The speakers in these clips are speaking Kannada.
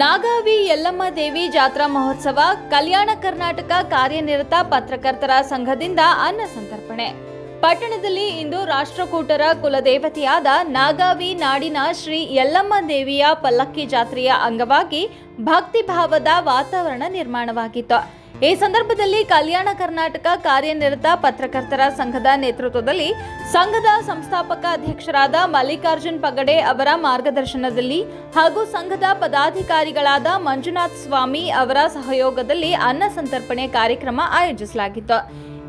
ನಾಗಾವಿ ಯಲ್ಲಮ್ಮ ದೇವಿ ಜಾತ್ರಾ ಮಹೋತ್ಸವ, ಕಲ್ಯಾಣ ಕರ್ನಾಟಕ ಕಾರ್ಯನಿರತ ಪತ್ರಕರ್ತರ ಸಂಘದಿಂದ ಅನ್ನ ಸಂತರ್ಪಣೆ. ಪಟ್ಟಣದಲ್ಲಿ ಇಂದು ರಾಷ್ಟ್ರಕೂಟರ ಕುಲದೇವತೆಯಾದ ನಾಗಾವಿ ನಾಡಿನ ಶ್ರೀ ಯಲ್ಲಮ್ಮ ದೇವಿಯ ಪಲ್ಲಕ್ಕಿ ಜಾತ್ರೆಯ ಅಂಗವಾಗಿ ಭಕ್ತಿಭಾವದ ವಾತಾವರಣ ನಿರ್ಮಾಣವಾಗಿತ್ತು. ಈ ಸಂದರ್ಭದಲ್ಲಿ ಕಲ್ಯಾಣ ಕರ್ನಾಟಕ ಕಾರ್ಯನಿರತ ಪತ್ರಕರ್ತರ ಸಂಘದ ನೇತೃತ್ವದಲ್ಲಿ ಸಂಘದ ಸಂಸ್ಥಾಪಕ ಅಧ್ಯಕ್ಷರಾದ ಮಲ್ಲಿಕಾರ್ಜುನ್ ಪಗಡೆ ಅವರ ಮಾರ್ಗದರ್ಶನದಲ್ಲಿ ಹಾಗೂ ಸಂಘದ ಪದಾಧಿಕಾರಿಗಳಾದ ಮಂಜುನಾಥ್ ಸ್ವಾಮಿ ಅವರ ಸಹಯೋಗದಲ್ಲಿ ಅನ್ನ ಸಂತರ್ಪಣೆ ಕಾರ್ಯಕ್ರಮ ಆಯೋಜಿಸಲಾಗಿತ್ತು.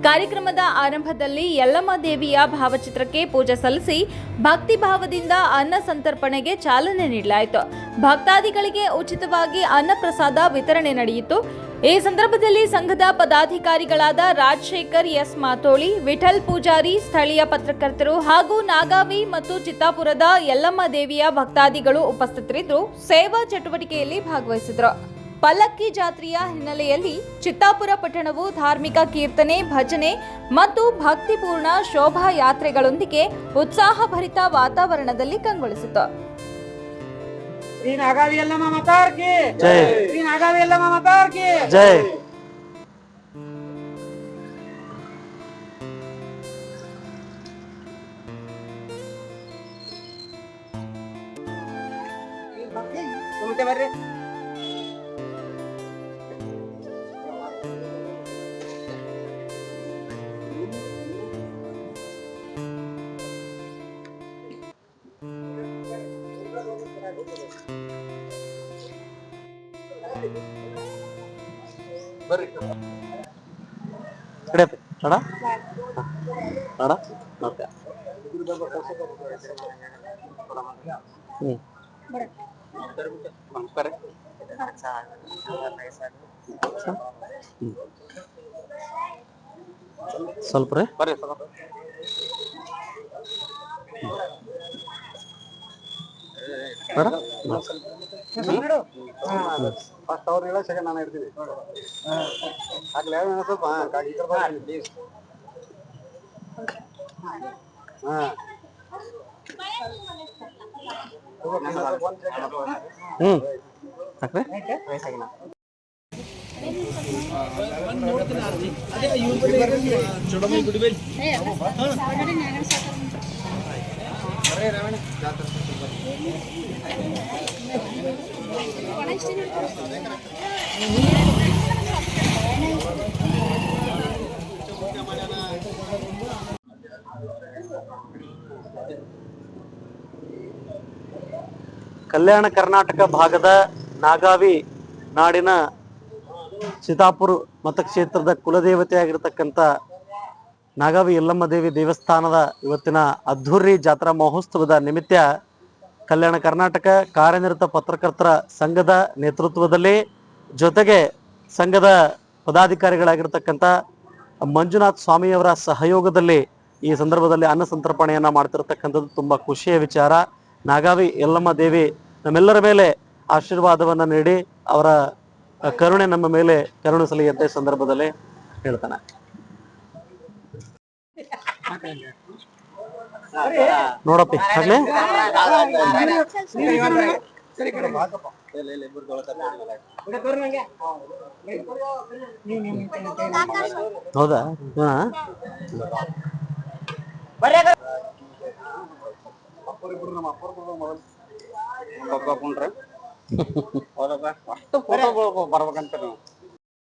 ಕಾರ್ಯಕ್ರಮದ ಆರಂಭದಲ್ಲಿ ಯಲ್ಲಮ್ಮ ದೇವಿಯ ಭಾವಚಿತ್ರಕ್ಕೆ ಪೂಜೆ ಸಲ್ಲಿಸಿ ಭಕ್ತಿ ಭಾವದಿಂದ ಅನ್ನ ಸಂತರ್ಪಣೆಗೆ ಚಾಲನೆ ನೀಡಲಾಯಿತು. ಭಕ್ತಾದಿಗಳಿಗೆ ಉಚಿತವಾಗಿ ಅನ್ನ ಪ್ರಸಾದ ವಿತರಣೆ ನಡೆಯಿತು. ಈ ಸಂದರ್ಭದಲ್ಲಿ ಸಂಘದ ಪದಾಧಿಕಾರಿಗಳಾದ ರಾಜಶೇಖರ್ ಎಸ್ ಮಾತೋಳಿ, ವಿಠಲ್ ಪೂಜಾರಿ, ಸ್ಥಳೀಯ ಪತ್ರಕರ್ತರು ಹಾಗೂ ನಾಗಾವಿ ಮತ್ತು ಚಿತ್ತಾಪುರದ ಯಲ್ಲಮ್ಮ ದೇವಿಯ ಭಕ್ತಾದಿಗಳು ಉಪಸ್ಥಿತರಿದ್ದು ಸೇವಾ ಚಟುವಟಿಕೆಯಲ್ಲಿ ಭಾಗವಹಿಸಿದರು. ಪಲ್ಲಕ್ಕಿ ಜಾತ್ರೆಯ ಹಿನ್ನೆಲೆಯಲ್ಲಿ ಚಿತ್ತಾಪುರ ಪಟ್ಟಣವು ಧಾರ್ಮಿಕ ಕೀರ್ತನೆ ಭಜನೆ ಮತ್ತು ಭಕ್ತಿಪೂರ್ಣ ಶೋಭಾ ಯಾತ್ರೆಗಳೊಂದಿಗೆ ಉತ್ಸಾಹಭರಿತ ವಾತಾವರಣದಲ್ಲಿ ಕಂಗೊಳಿಸಿತು ಶ್ರೀ ಬರ್ರಿ. ಕಡೆ ಅಡ ಅಡ ಓಕೆ. ಹ್ಮ್. ನಮಸ್ಕಾರ. ಸ್ವಲ್ಪ ರೀ. ಬರ್ರಿ. ಅಡ ಫಸ್ಟ್ ಅವ್ರು ಹೇಳೋ ಸೆಕೆಂಡ್ ನಾನು ಇರ್ತೀವಿ ಆಗ್ಲೇ ಸ್ವಲ್ಪ ಹಾ, ಕಾಗಿ ಈ ಕಡೆ ಬರ್ರಿ, please. ಹಾ ಹ್ಮ್ ಹಾಕ್ರಿ ಕಲ್ಯಾಣ ಕರ್ನಾಟಕ ಭಾಗದ ನಾಗಾವಿ ನಾಡಿನ ಚಿತಾಪುರ ಮತಕ್ಷೇತ್ರದ ಕುಲದೇವತೆಯಾಗಿರ್ತಕ್ಕಂಥ ನಾಗಾವಿ ಯಲ್ಲಮ್ಮ ದೇವಿ ದೇವಸ್ಥಾನದ ಇವತ್ತಿನ ಅದ್ಧೂರಿ ಜಾತ್ರಾ ಮಹೋತ್ಸವದ ನಿಮಿತ್ತ ಕಲ್ಯಾಣ ಕರ್ನಾಟಕ ಕಾರ್ಯನಿರತ ಪತ್ರಕರ್ತರ ಸಂಘದ ನೇತೃತ್ವದಲ್ಲಿ ಜೊತೆಗೆ ಸಂಘದ ಪದಾಧಿಕಾರಿಗಳಾಗಿರ್ತಕ್ಕಂಥ ಮಂಜುನಾಥ್ ಸ್ವಾಮಿಯವರ ಸಹಯೋಗದಲ್ಲಿ ಈ ಸಂದರ್ಭದಲ್ಲಿ ಅನ್ನ ಸಂತರ್ಪಣೆಯನ್ನ ಮಾಡ್ತಿರ್ತಕ್ಕಂಥದ್ದು ತುಂಬಾ ಖುಷಿಯ ವಿಚಾರ. ನಾಗಾವಿ ಯಲ್ಲಮ್ಮ ದೇವಿ ನಮ್ಮೆಲ್ಲರ ಮೇಲೆ ಆಶೀರ್ವಾದವನ್ನ ನೀಡಿ ಅವರ ಕರುಣೆ ನಮ್ಮ ಮೇಲೆ ಕರುಣಿಸಲಿ ಅಂತ ಸಂದರ್ಭದಲ್ಲಿ ಹೇಳ್ತಾನೆ. ನೋಡಪ್ಪಿ ಆಗ್ಲಿ ಹೌದಾ? ಹಾ. ಅಷ್ಟು ಬರ್ಬೇಕಂತ ನೀವು